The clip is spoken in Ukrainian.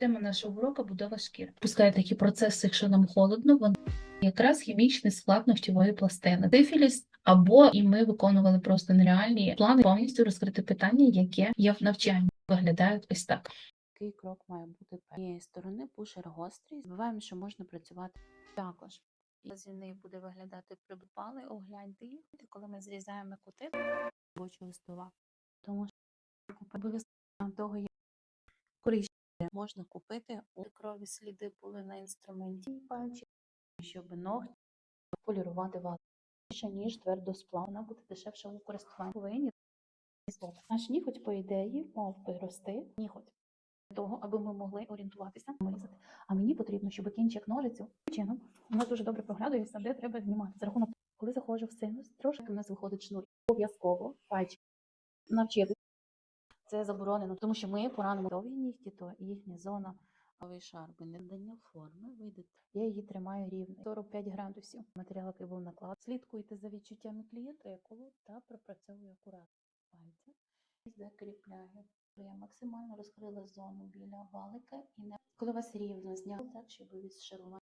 Тема нашого уроку будова шкіри. Пускає такі процеси, якщо нам холодно, вони якраз хімічний склад ногтєвої пластини. Сифіліс або і ми виконували просто нереальні плани повністю розкрити питання, яке є в навчанні. Виглядають ось так. Який крок має бути з сторони пушер гострий. Забуваємо, що можна працювати також. І з неї буде виглядати прибупали, огляньте їх, коли ми зрізаємо кути робочого стола. Тому що обов'язково того як коричневе можна купити крові сліди були на інструменті і щоб ногті полірувати вату. Ніж твердосплав, вона буде дешевше у користуванні. Повинні. Наш ніготь, по ідеї, мав би рости ніготь того, аби ми могли орієнтуватися, вирізати. А мені потрібно, щоб кінчик ножицю чином у дуже добре проглядується, де треба знімати. За рахунок, коли заходжу в синус, трошки у нас виходить шнур. Обов'язково пальчик навчити. Це заборонено, тому що ми поранимо довгі нігті, то їхня зона новий шар не дання форми вийде. Я її тримаю рівно. 45 градусів. Матеріал, який був наклад. Слідкуйте за відчуттями клієнта, якого та пропрацьовую акуратно пальця. І закріпляю. Я максимально розкрила зону біля валика і не коли вас рівно зняли так, щоб ви відшарували.